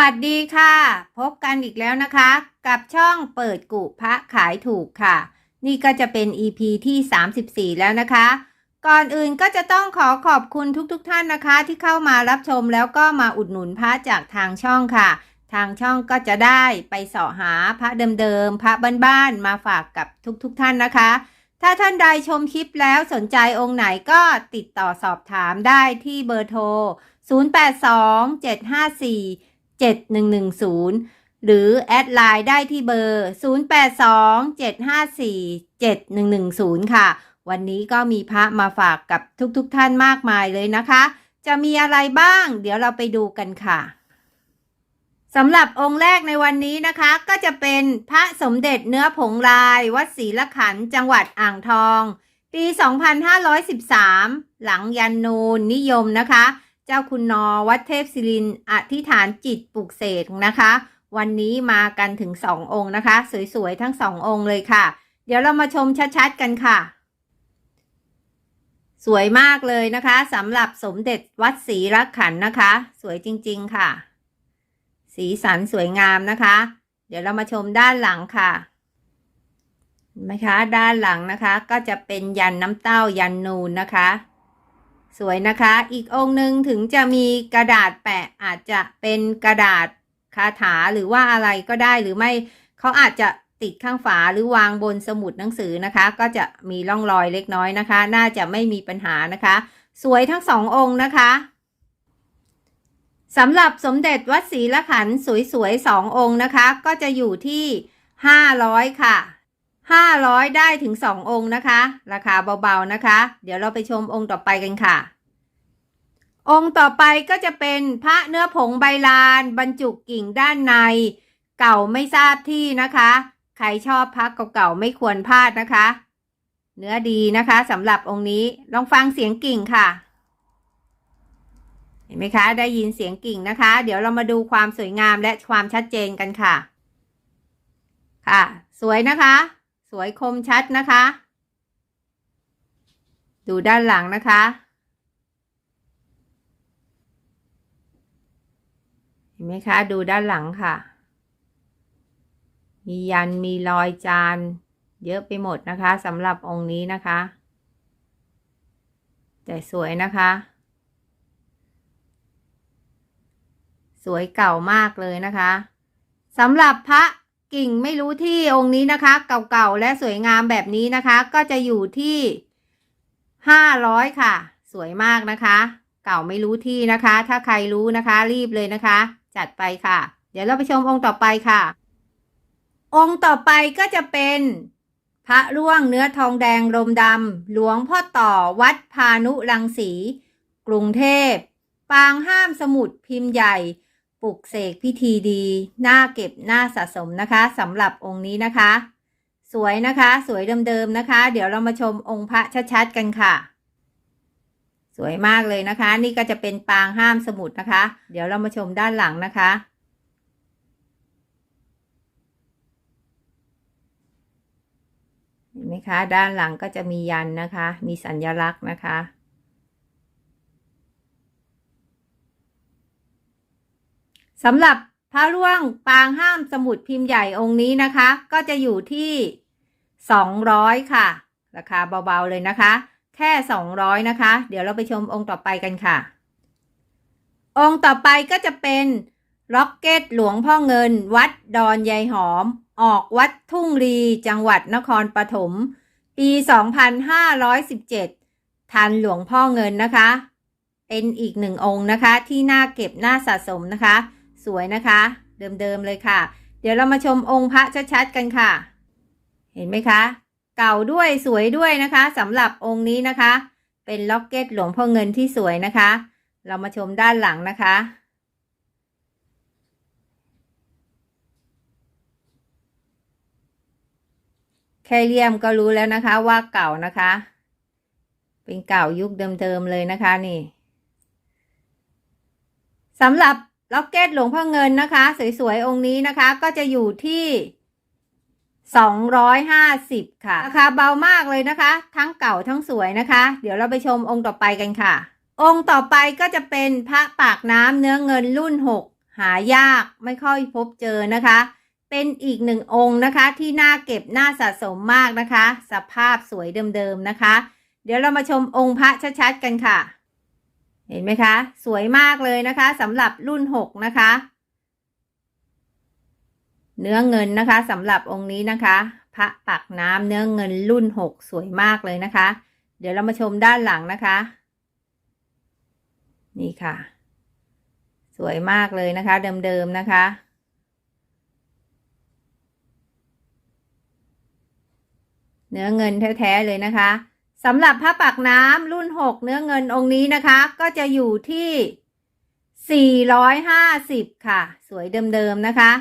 สวัสดีค่ะ พบกันอีกแล้วนะคะ กับช่องเปิดกุพระขายถูกค่ะ นี่ก็จะเป็น EP ที่ 34 แล้วนะคะ ก่อนอื่นก็จะต้องขอขอบคุณทุกๆทท่านนะคะ ที่เข้ามารับชมแล้วก็มาอุดหนุนพระจากทางช่องค่ะ ทางช่องก็จะได้ไปเสาะหาพระเดิมๆพระบ้านๆมาฝากกับทุกๆทท่านนะคะ ถ้าท่านใดชมคลิปแล้วสนใจองค์ไหนก็ติดต่อสอบถามได้ที่เบอร์โทร 082 754 7110 หรือแอดไลน์ได้ที่เบอร์ 082 754 7110 ค่ะ วันนี้ก็มีพระมาฝากกับทุกๆทท่านมากมายเลยนะคะ จะมีอะไรบ้าง เดี๋ยวเราไปดูกันค่ะสำหรับองค์แรกในวันนี้นะคะก็จะเป็นพระสมเด็จเนื้อผงลาย วัดศรีละขันจังหวัดอ่างทอง ปี 2513 หลังยันนูนนิยมนะคะ เจ้าคุณนอวัดเทพศิรินอธิษฐานจิตปลุกเสกนะคะ วันนี้มากันถึงสององค์นะคะ สวยๆทั้งสององค์เลยค่ะ เดี๋ยวเรามาชมชัดๆกันค่ะ สวยมากเลยนะคะสำหรับสมเด็จวัดศรีรักขันนะคะ สวยจริงๆค่ะ สีสันสวยงามนะคะ เดี๋ยวเรามาชมด้านหลังค่ะเห็นไหมคะด้านหลังนะคะก็จะเป็นยันน้ำเต้ายันนูนนะคะ สวยนะคะ อีกองค์หนึ่งถึงจะมีกระดาษแปะอาจจะเป็นกระดาษคาถาหรือว่าอะไรก็ได้หรือไม่เขาอาจจะติดข้างฝาหรือวางบนสมุดหนังสือนะคะ ก็จะมีร่องรอยเล็กน้อยนะคะ น่าจะไม่มีปัญหานะคะ สวยทั้งสององค์นะคะสำหรับสมเด็จวัดศรีละขันสวยๆสององค์นะคะ ก็จะอยู่ที่ห้าร้อยค่ะ ห้าร้อยได้ถึงสององค์นะคะ ราคาเบาๆนะคะ เดี๋ยวเราไปชมองค์ต่อไปกันค่ะ องค์ต่อไปก็จะเป็นพระเนื้อผงใบลาน บรรจุกิ่งด้านใน เก่าไม่ทราบที่นะคะ ใครชอบพักเก่าๆไม่ควรพลาดนะคะ เนื้อดีนะคะสำหรับองค์นี้ลองฟังเสียงกิ่งค่ะ เห็นไหมคะ ได้ยินเสียงกิ่งนะคะ เดี๋ยวเรามาดูความสวยงามและความชัดเจนกันค่ะ ค่ะ สวยนะคะ สวยคมชัดนะคะ ดูด้านหลังนะคะ เห็นไหมคะ ดูด้านหลังค่ะ มียันมีรอยจาน เยอะไปหมดนะคะสำหรับองค์นี้นะคะ แต่สวยนะคะ สวยเก่ามากเลยนะคะสำหรับพระ กิ่งไม่รู้ที่องค์นี้นะคะ เก่าๆและสวยงามแบบนี้นะคะ ก็จะอยู่ที่ห้าร้อยค่ะ สวยมากนะคะ เก่าไม่รู้ที่นะคะ ถ้าใครรู้นะคะ รีบเลยนะคะ จัดไปค่ะ เดี๋ยวเราไปชมองค์ต่อไปค่ะ องค์ต่อไปก็จะเป็นพระร่วงเนื้อทองแดงลมดำหลวงพ่อต่อวัดพานุรังสี กรุงเทพ ปางห้ามสมุดพิมพ์ใหญ่ ปลุกเสกพิธีดี หน้าเก็บหน้าสะสมนะคะสำหรับองค์นี้นะคะ สวยนะคะ สวยเดิมๆนะคะ เดี๋ยวเรามาชมองค์พระชัดๆกันค่ะ สวยมากเลยนะคะ นี่ก็จะเป็นปางห้ามสมุดนะคะ เดี๋ยวเรามาชมด้านหลังนะคะ เห็นไหมคะ ด้านหลังก็จะมียันนะคะ มีสัญลักษณ์นะคะ สำหรับพระร่วงปางห้ามสมุดพิมพ์ใหญ่องค์นี้นะคะ ก็จะอยู่ที่ 200 ค่ะ ราคาเบาๆเลยนะคะ แค่ 200 นะคะ เดี๋ยวเราไปชมองค์ต่อไปกันค่ะ องค์ต่อไปก็จะเป็นล็อกเก็ตหลวงพ่อเงิน วัดดอนยายหอม ออกวัดทุ่งรีจังหวัดนครปฐมปี 2517 ทันหลวงพ่อเงินนะคะ เป็นอีกหนึ่งองค์นะคะที่น่าเก็บน่าสะสมนะคะ สวยนะคะ เดิมๆเลยค่ะ เดี๋ยวเรามาชมองค์พระชัดๆกันค่ะ เห็นไหมคะ เก่าด้วยสวยด้วยนะคะสำหรับองค์นี้นะคะ เป็นล็อกเก็ตหลวงพ่อเงินที่สวยนะคะ เรามาชมด้านหลังนะคะแค่เลี่ยมก็รู้แล้วนะคะว่าเก่านะคะ เป็นเก่ายุคเดิมๆเลยนะคะนี่สำหรับ ล็อกเก็ตหลวงพ่อเงินนะคะ สวยๆ องค์นี้นะคะก็จะอยู่ที่ 250 ค่ะ ราคาเบามากเลยนะคะ ทั้งเก่าทั้งสวยนะคะ เดี๋ยวเราไปชมองค์ต่อไปกันค่ะ องค์ต่อไปก็จะเป็นพระปากน้ำเนื้อเงินรุ่น 6 หายากไม่ค่อยพบเจอนะคะ เป็นอีกหนึ่งองค์นะคะ ที่น่าเก็บน่าสะสมมากนะคะ สภาพสวยเดิมๆนะคะ เดี๋ยวเรามาชมองค์พระชัดๆกันค่ะ เห็นไหมคะ สวยมากเลยนะคะสำหรับรุ่นหกนะคะ เนื้อเงินนะคะสำหรับองค์นี้นะคะ พระปักน้ำเนื้อเงินรุ่นหกสวยมากเลยนะคะ เดี๋ยวเรามาชมด้านหลังนะคะ นี่ค่ะ สวยมากเลยนะคะ เดิมๆนะคะเนื้อเงินแท้ๆเลยนะคะ สำหรับพระปักน้ำรุ่น 6 เนื้อเงินองค์นี้นะคะ ก็จะอยู่ที่ 450 ค่ะ สวยเดิมๆนะคะ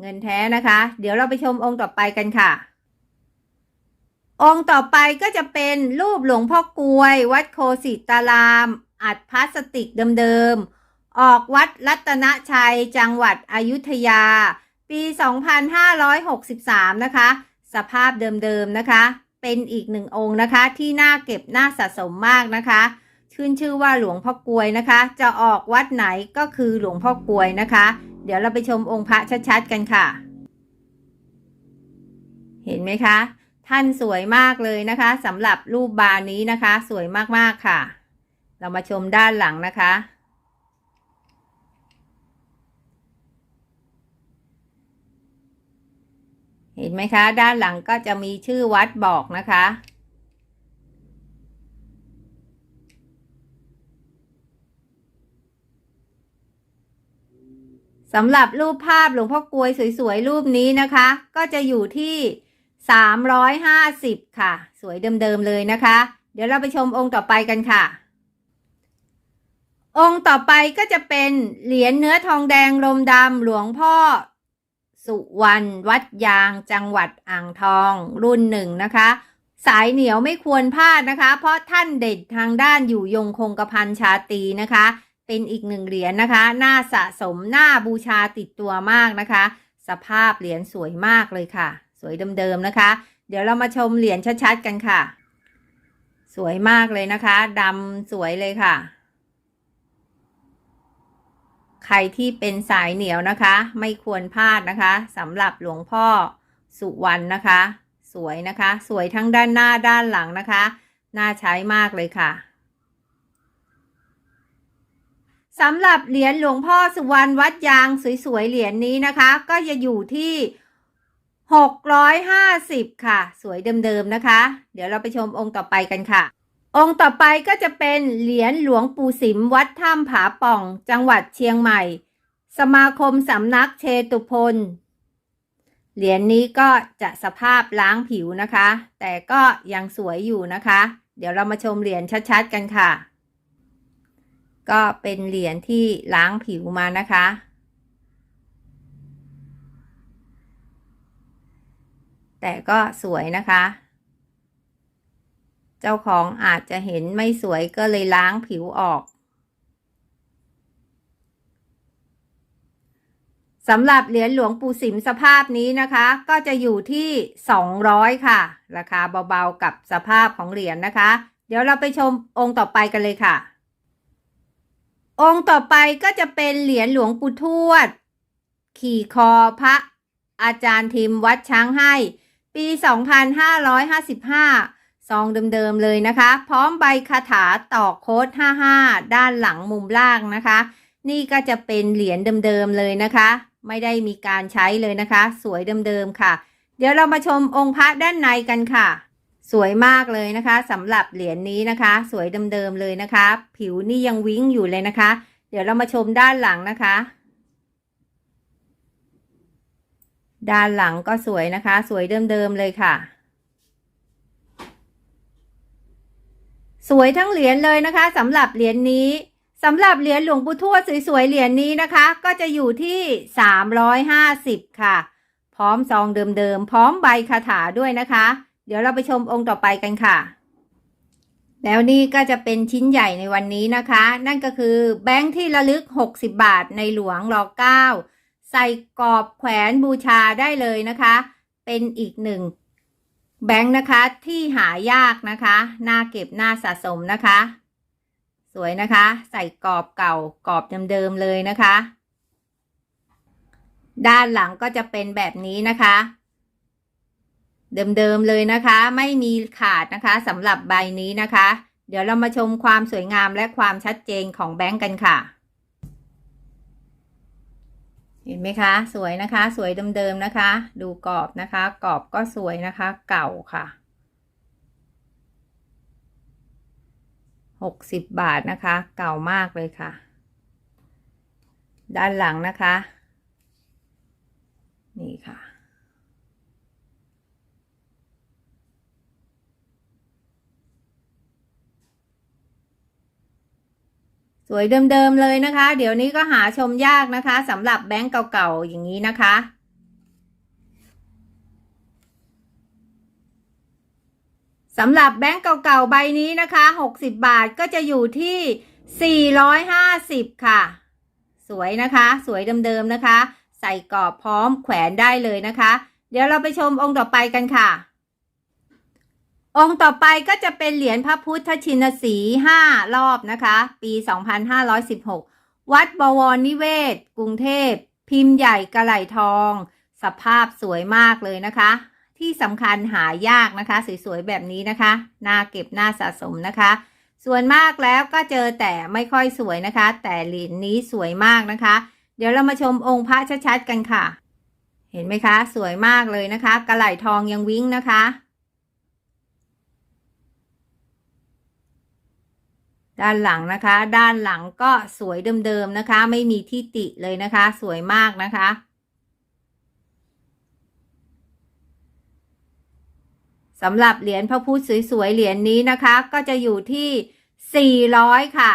เงินแท้นะคะ เดี๋ยวเราไปชมองค์ต่อไปกันค่ะ องค์ต่อไปก็จะเป็นรูปหลวงพ่อกลวย วัดโคสิตาราม อัดพลาสติกเดิมๆ ออกวัดรัตนชัยจังหวัดอยุธยา ปี 2563 นะคะ สภาพเดิมๆนะคะ เป็นอีกหนึ่งองค์นะคะ ที่น่าเก็บน่าสะสมมากนะคะชื่นชื่อว่าหลวงพ่อกลวยนะคะ จะออกวัดไหนก็คือหลวงพ่อกลวยนะคะ เดี๋ยวเราไปชมองค์พระชัดๆกันค่ะ เห็นไหมคะ ท่านสวยมากเลยนะคะสำหรับรูปบานนี้นะคะ สวยมากๆค่ะ เรามาชมด้านหลังนะคะ เห็นไหมคะ ด้านหลังก็จะมีชื่อวัดบอกนะคะ สำหรับรูปภาพหลวงพ่อกลวยสวยๆ รูปนี้นะคะ ก็จะอยู่ที่ 350 ค่ะ สวยเดิมๆเลยนะคะ เดี๋ยวเราไปชมองค์ต่อไปกันค่ะ องค์ต่อไปก็จะเป็นเหรียญเนื้อทองแดงลมดำหลวงพ่อ สุวรรณวัดยาง จังหวัดอ่างทอง รุ่นหนึ่งนะคะ สายเหนียวไม่ควรพลาดนะคะ เพราะท่านเด็ดทางด้านอยู่ยงคงกระพันชาตีนะคะ เป็นอีกหนึ่งเหรียญนะคะ น่าสะสมหน่าบูชาติดตัวมากนะคะ สภาพเหรียญสวยมากเลยค่ะ สวยเดิมๆนะคะ เดี๋ยวเรามาชมเหรียญชัดๆกันค่ะ สวยมากเลยนะคะดำสวยเลยค่ะ ใครที่เป็นสายเหนียวนะคะ ไม่ควรพลาดนะคะสำหรับหลวงพ่อสุวรรณนะคะ สวยนะคะ สวยทั้งด้านหน้าด้านหลังนะคะ น่าใช้มากเลยค่ะสำหรับเหรียญหลวงพ่อสุวรรณวัดยางสวยๆเหรียญนี้นะคะ ก็จะอยู่ที่ 650 ค่ะ สวยเดิมๆนะคะ เดี๋ยวเราไปชมองค์ต่อไปกันค่ะ องค์ต่อไปก็จะเป็นเหรียญหลวงปู่สิมวัดถ้ำผาป่อง จังหวัดเชียงใหม่ สมาคมสำนักเชตุพนเหรียญนี้ก็จะสภาพล้างผิวนะคะ แต่ก็ยังสวยอยู่นะคะ เดี๋ยวเรามาชมเหรียญชัดๆกันค่ะ ก็เป็นเหรียญที่ล้างผิวมานะคะ แต่ก็สวยนะคะ เจ้าของอาจจะเห็นไม่สวยก็เลยล้างผิวออกสำหรับเหรียญหลวงปู่สิมสภาพนี้นะคะ ก็จะอยู่ที่ 200 ค่ะ ราคาเบาๆกับสภาพของเหรียญนะคะ เดี๋ยวเราไปชมองค์ต่อไปกันเลยค่ะ องค์ต่อไปก็จะเป็นเหรียญหลวงปู่ทวด ขี่คอพระอาจารย์ทิมวัดช้างให้ ปี 2555 ซองเดิมๆเลยนะคะ พร้อมใบคาถาต่อโค้ด 55 ด้านหลังมุมล่างนะคะ นี่ก็จะเป็นเหรียญเดิมๆเลยนะคะ ไม่ได้มีการใช้เลยนะคะ สวยเดิมๆค่ะ เดี๋ยวเรามาชมองค์พระด้านในกันค่ะ สวยมากเลยนะคะสำหรับเหรียญนี้นะคะ สวยเดิมๆเลยนะคะ ผิวนี่ยังวิ้งอยู่เลยนะคะ เดี๋ยวเรามาชมด้านหลังนะคะ ด้านหลังก็สวยนะคะ สวยเดิมๆเลยค่ะ สวยทั้งเหรียญเลยนะคะสำหรับเหรียญนี้สำหรับเหรียญหลวงปู่ทวดสวยๆเหรียญนี้นะคะ ก็จะอยู่ที่ 350 ค่ะ พร้อมซองเดิมๆ พร้อมใบคาถาด้วยนะคะ เดี๋ยวเราไปชมองค์ต่อไปกันค่ะ แล้วนี่ก็จะเป็นชิ้นใหญ่ในวันนี้นะคะ นั่นก็คือแบงค์ที่ระลึก 60 บาทในหลวงรอเก้าใส่กรอบแขวนบูชาได้เลยนะคะ เป็นอีกหนึ่ง แบงค์นะคะที่หายากนะคะน่าเก็บน่าสะสมนะคะ สวยนะคะ ใส่กรอบเก่ากรอบเดิมๆเลยนะคะ ด้านหลังก็จะเป็นแบบนี้นะคะ เดิมๆเลยนะคะ ไม่มีขาดนะคะสำหรับใบนี้นะคะ เดี๋ยวเรามาชมความสวยงามและความชัดเจนของแบงก์กันค่ะ เห็นไหมคะ สวยนะคะ สวยเดิมๆนะคะ ดูกรอบนะคะ กรอบก็สวยนะคะ เก่าค่ะหกสิบบาทนะคะ เก่ามากเลยค่ะ ด้านหลังนะคะ นี่ค่ะ ส วยเดิมๆเลยนะคะ เดี๋ยวนี้ก็หาชมยากนะคะสำหรับแบงก์เก่าๆอย่างนี้นะคะสำหรับแบงก์เก่าๆใบนี้นะคะ 60 บาทก็จะอยู่ที่ 450 ค่ะ สวยนะคะ สวยเดิมๆนะคะ ใส่กรอบพร้อมแขวนได้เลยนะคะ เดี๋ยวเราไปชมองค์ต่อไปกันค่ะ องค์ต่อไปก็จะเป็นเหรียญพระพุทธชินสีห้ารอบนะคะ ปี 2516 วัดบวรนิเวศ กรุงเทพ พิมพ์ใหญ่กระไหลทอง สภาพสวยมากเลยนะคะ ที่สำคัญหายากนะคะ สวยๆแบบนี้นะคะ น่าเก็บน่าสะสมนะคะ ส่วนมากแล้วก็เจอแต่ไม่ค่อยสวยนะคะ แต่เหรียญนี้สวยมากนะคะ เดี๋ยวเรามาชมองค์พระชัดๆกันค่ะ เห็นไหมคะ สวยมากเลยนะคะ กระไหลทองยังวิ้งนะคะ ด้านหลังนะคะ ด้านหลังก็สวยเดิมๆนะคะ ไม่มีที่ติเลยนะคะ สวยมากนะคะ สำหรับเหรียญพระพุทธสวยๆเหรียญนี้นะคะ ก็จะอยู่ที่ 400 ค่ะ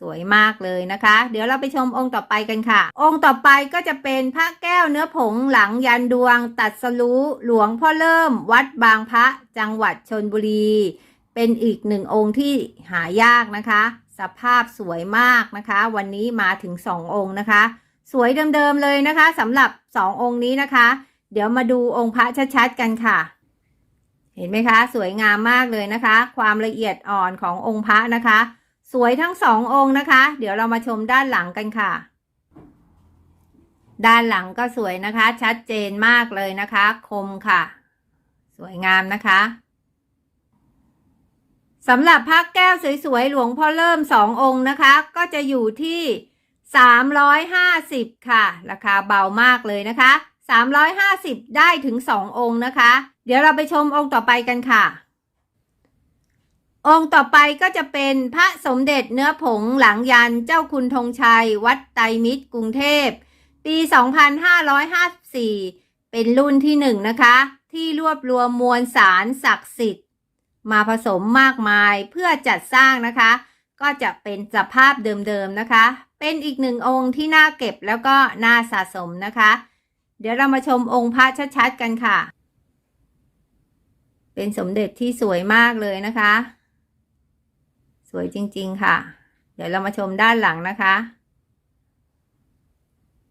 สวยมากเลยนะคะ เดี๋ยวเราไปชมองค์ต่อไปกันค่ะ องค์ต่อไปก็จะเป็นพระแก้วเนื้อผงหลังยันดวง ตัดสรู้หลวงพ่อเริ่ม วัดบางพระจังหวัดชนบุรี เป็นอีกหนึ่งองค์ที่หายากนะคะ สภาพสวยมากนะคะ วันนี้มาถึงสององค์นะคะ สวยเดิมๆเลยนะคะสำหรับสององค์นี้นะคะ เดี๋ยวมาดูองค์พระชัดๆกันค่ะ เห็นไหมคะ สวยงามมากเลยนะคะ ความละเอียดอ่อนขององค์พระนะคะ สวยทั้งสององค์นะคะ เดี๋ยวเรามาชมด้านหลังกันค่ะด้านหลังก็สวยนะคะ ชัดเจนมากเลยนะคะ คมค่ะ สวยงามนะคะ สำหรับพักแก้วสวยๆ หลวงพ่อเริ่มสององค์นะคะ ก็จะอยู่ที่สามร้อยห้าสิบค่ะ ราคาเบามากเลยนะคะสามร้อยห้าสิบได้ถึงสององค์นะคะ เดี๋ยวเราไปชมองค์ต่อไปกันค่ะ องค์ต่อไปก็จะเป็นพระสมเด็จเนื้อผงหลังยันเจ้าคุณธงชัย วัดไตรมิตรกรุงเทพ ปี 2554 เป็นรุ่นที่หนึ่งนะคะ ที่รวบรวมมวลสารศักดิ์สิทธิ์ มาผสมมากมายเพื่อจัดสร้างนะคะ ก็จะเป็นสภาพเดิมๆนะคะ เป็นอีกหนึ่งองค์ที่น่าเก็บแล้วก็น่าสะสมนะคะ เดี๋ยวเรามาชมองค์พระชัดๆกันค่ะ เป็นสมเด็จที่สวยมากเลยนะคะ สวยจริงๆค่ะ เดี๋ยวเรามาชมด้านหลังนะคะ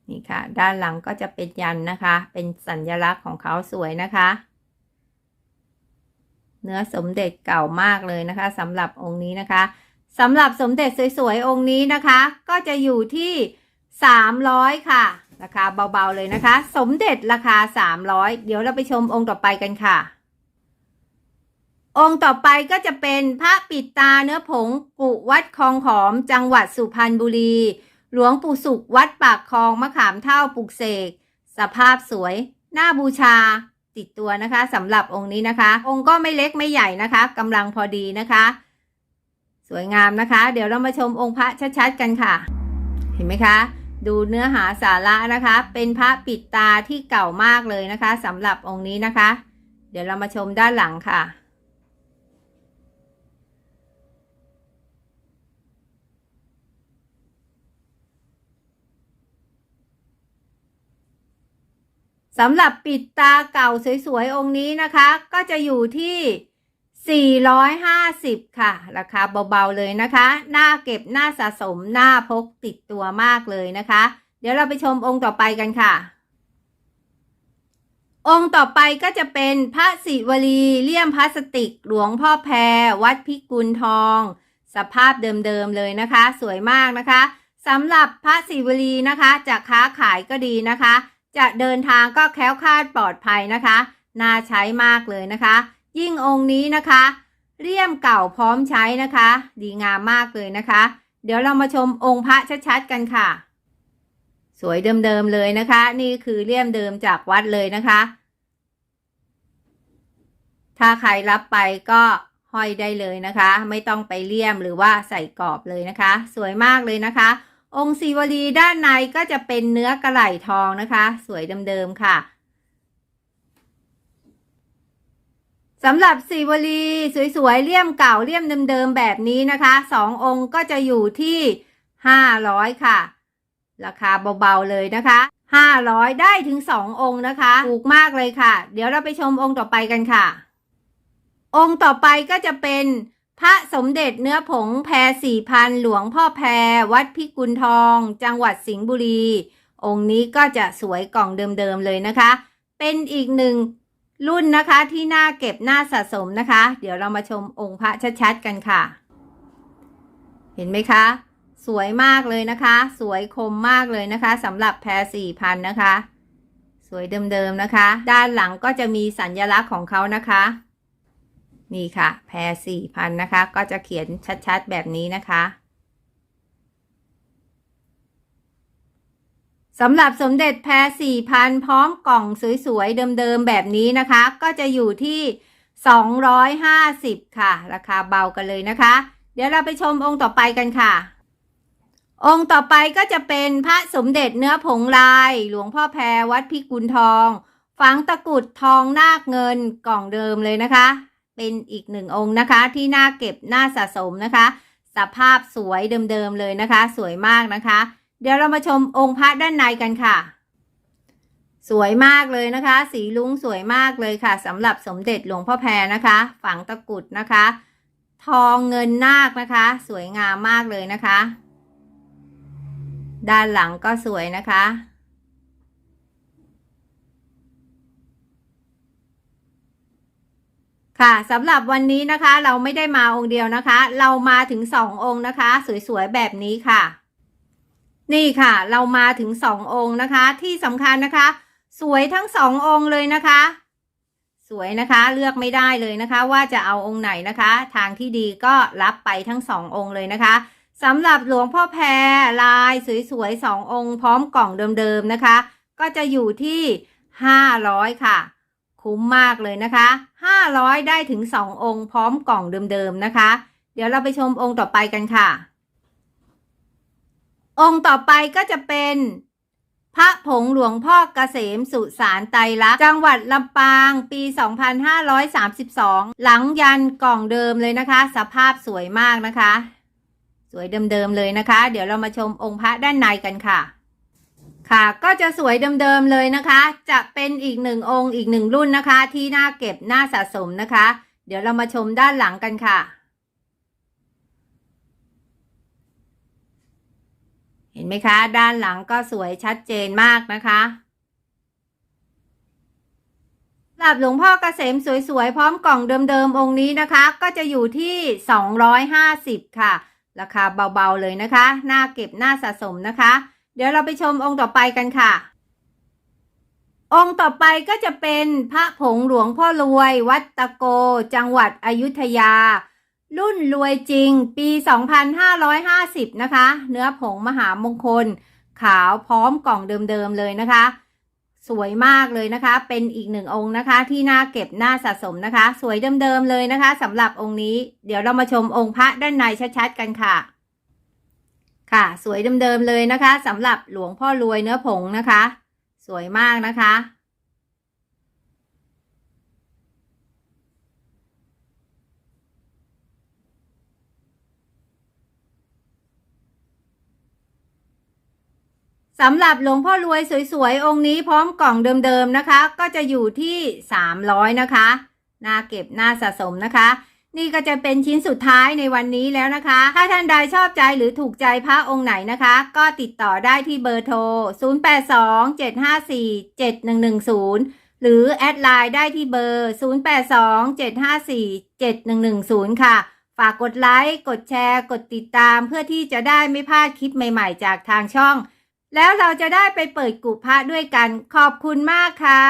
นี่ค่ะ ด้านหลังก็จะเป็นยันนะคะ เป็นสัญลักษณ์ของเขาสวยนะคะ เนื้อสมเด็จเก่ามากเลยนะคะสำหรับองค์นี้นะคะสำหรับสมเด็จสวยๆองค์นี้นะคะ ก็จะอยู่ที่ 300 ค่ะ ราคาเบาๆเลยนะคะ สมเด็จราคา 300 เดี๋ยวเราไปชมองค์ต่อไปกันค่ะ องค์ต่อไปก็จะเป็นพระปิดตาเนื้อผงกุวัดคลองหอม จังหวัดสุพรรณบุรี หลวงปู่สุขวัดปากคลองมะขามเท่าปลุกเสก สภาพสวย หน้าบูชา ติดตัวนะคะสำหรับองค์นี้นะคะ องค์ก็ไม่เล็กไม่ใหญ่นะคะกำลังพอดีนะคะ สวยงามนะคะ เดี๋ยวเรามาชมองค์พระชัดๆกันค่ะ เห็นไหมคะ ดูเนื้อหาสาระนะคะ เป็นพระปิดตาที่เก่ามากเลยนะคะสำหรับองค์นี้นะคะ เดี๋ยวเรามาชมด้านหลังค่ะ สำหรับปิดตาเก่าสวยๆองค์นี้นะคะ ก็จะอยู่ที่ 450 ค่ะ ราคาเบาๆเลยนะคะหน้าเก็บหน้าสะสมหน้าพกติดตัวมากเลยนะคะ เดี๋ยวเราไปชมองค์ต่อไปกันค่ะ องค์ต่อไปก็จะเป็นพระศิวลีเลี่ยมพลาสติกหลวงพ่อแพรวัดพิกุลทอง สภาพเดิมๆเลยนะคะ สวยมากนะคะสสำหรับพระศิวลีนะคะจะค้าขายก็ดีนะคะ จะเดินทางก็แคล้วคลาดปลอดภัยนะคะ น่าใช้มากเลยนะคะ ยิ่งองค์นี้นะคะเลี่ยมเก่าพร้อมใช้นะคะ ดีงามมากเลยนะคะ เดี๋ยวเรามาชมองค์พระชัดๆกันค่ะ สวยเดิมๆเลยนะคะ นี่คือเลี่ยมเดิมจากวัดเลยนะคะ ถ้าใครรับไปก็ห้อยได้เลยนะคะ ไม่ต้องไปเลี่ยมหรือว่าใส่กรอบเลยนะคะ สวยมากเลยนะคะ องค์ศิวลีด้านในก็จะเป็นเนื้อกระไหล่ทองนะคะ สวยเดิมๆค่ะสำหรับศิวลีสวยๆเลี่ยมเก่าเลี่ยมเดิมๆแบบนี้นะคะสององค์ก็จะอยู่ที่ห้าร้อยค่ะ ราคาเบาๆเลยนะคะห้าร้อยได้ถึงสององค์นะคะ ถูกมากเลยค่ะ เดี๋ยวเราไปชมองค์ต่อไปกันค่ะ องค์ต่อไปก็จะเป็น พระสมเด็จเนื้อผงแพรสี่พันหลวงพ่อแพรวัดพิกุลทอง จังหวัดสิงห์บุรี องค์นี้ก็จะสวยกล่องเดิมๆเลยนะคะ เป็นอีกหนึ่งรุ่นนะคะที่น่าเก็บน่าสะสมนะคะ เดี๋ยวเรามาชมองค์พระชัดๆกันค่ะ เห็นไหมคะ สวยมากเลยนะคะ สวยคมมากเลยนะคะสำหรับแพรสี่พันนะคะ สวยเดิมๆนะคะ ด้านหลังก็จะมีสัญลักษณ์ของเขานะคะ นี่ค่ะ แพรสี่พันนะคะ ก็จะเขียนชัดๆแบบนี้นะคะสำหรับสมเด็จแพรสี่พันพร้อมกล่องสวย ๆ เดิม ๆ แบบนี้นะคะ ก็จะอยู่ที่ 250 ค่ะ ราคาเบากันเลยนะคะ เดี๋ยวเราไปชมองค์ต่อไปกันค่ะ องค์ต่อไปก็จะเป็นพระสมเด็จเนื้อผงลาย หลวงพ่อแพรวัดพิกุลทอง ฝังตะกรุดทองนาคเงินกล่องเดิมเลยนะคะ เป็นอีกหนึ่งองค์นะคะ ที่น่าเก็บน่าสะสมนะคะ สภาพสวยเดิมๆเลยนะคะ สวยมากนะคะ เดี๋ยวเรามาชมองค์พระด้านในกันค่ะ สวยมากเลยนะคะ สีลุ้งสวยมากเลยค่ะสำหรับสมเด็จหลวงพ่อแพรนะคะ ฝังตะกุดนะคะ ทองเงินนาคนะคะ สวยงามมากเลยนะคะ ด้านหลังก็สวยนะคะ ค่ะสำหรับวันนี้นะคะเราไม่ได้มาองค์เดียวนะคะ เรามาถึงสององค์นะคะ สวยๆแบบนี้ค่ะ นี่ค่ะ เรามาถึงสององค์นะคะ ที่สำคัญนะคะ สวยทั้งสององค์เลยนะคะ สวยนะคะเลือกไม่ได้เลยนะคะ ว่าจะเอาองค์ไหนนะคะ ทางที่ดีก็รับไปทั้งสององค์เลยนะคะสำหรับหลวงพ่อแพรลายสวยๆสององค์ พร้อมกล่องเดิมๆนะคะ ก็จะอยู่ที่ห้าร้อยค่ะ คุ้มมากเลยนะคะห้าร้อยได้ถึงสององค์พร้อมกล่องเดิมๆนะคะ เดี๋ยวเราไปชมองค์ต่อไปกันค่ะ องค์ต่อไปก็จะเป็นพระผงหลวงพ่อเกษมสุสานไตรลักษณ์จังหวัดลำปางปี 2532 หลังยันกล่องเดิมเลยนะคะ สภาพสวยมากนะคะ สวยเดิมๆเลยนะคะ เดี๋ยวเรามาชมองค์พระด้านในกันค่ะ ค่ะ ก็จะสวยเดิมๆเลยนะคะ จะเป็นอีกหนึ่งองค์อีกหนึ่งรุ่นนะคะ ที่น่าเก็บน่าสะสมนะคะ เดี๋ยวเรามาชมด้านหลังกันค่ะ เห็นไหมคะ ด้านหลังก็สวยชัดเจนมากนะคะหรับหลวงพ่อเกษมสวยๆ พร้อมกล่องเดิมๆ องค์นี้นะคะ ก็จะอยู่ที่ 250 ค่ะ ราคาเบาๆเลยนะคะ น่าเก็บน่าสะสมนะคะ เดี๋ยวเราไปชมองค์ต่อไปกันค่ะ องค์ต่อไปก็จะเป็นพระผงหลวงพ่อรวย วัดตะโก จังหวัดอยุธยา รุ่นรวยจริง ปี 2550 นะคะ เนื้อผงมหามงคล ขาวพร้อมกล่องเดิมๆเลยนะคะ สวยมากเลยนะคะ เป็นอีกหนึ่งองค์นะคะ ที่น่าเก็บน่าสะสมนะคะ สวยเดิมๆเลยนะคะสำหรับองค์นี้ เดี๋ยวเรามาชมองค์พระด้านในชัดๆกันค่ะ ค่ะ สวยเดิมๆเลยนะคะสำหรับหลวงพ่อรวยเนื้อผงนะคะ สวยมากนะคะ สำหรับหลวงพ่อรวยสวยๆ องค์นี้พร้อมกล่องเดิมๆนะคะ ก็จะอยู่ที่ 300 นะคะน่าเก็บน่าสะสมนะคะ นี่ก็จะเป็นชิ้นสุดท้ายในวันนี้แล้วนะคะ ถ้าท่านใดชอบใจหรือถูกใจพระองค์ไหนนะคะ ก็ติดต่อได้ที่เบอร์โทร 0827547110 หรือแอดไลน์ได้ที่เบอร์ 0827547110 ค่ะ ฝากกดไลค์ กดแชร์ กดติดตามเพื่อที่จะได้ไม่พลาดคลิปใหม่ๆ จากทางช่อง แล้วเราจะได้ไปเปิดกุพระด้วยกัน ขอบคุณมากค่ะ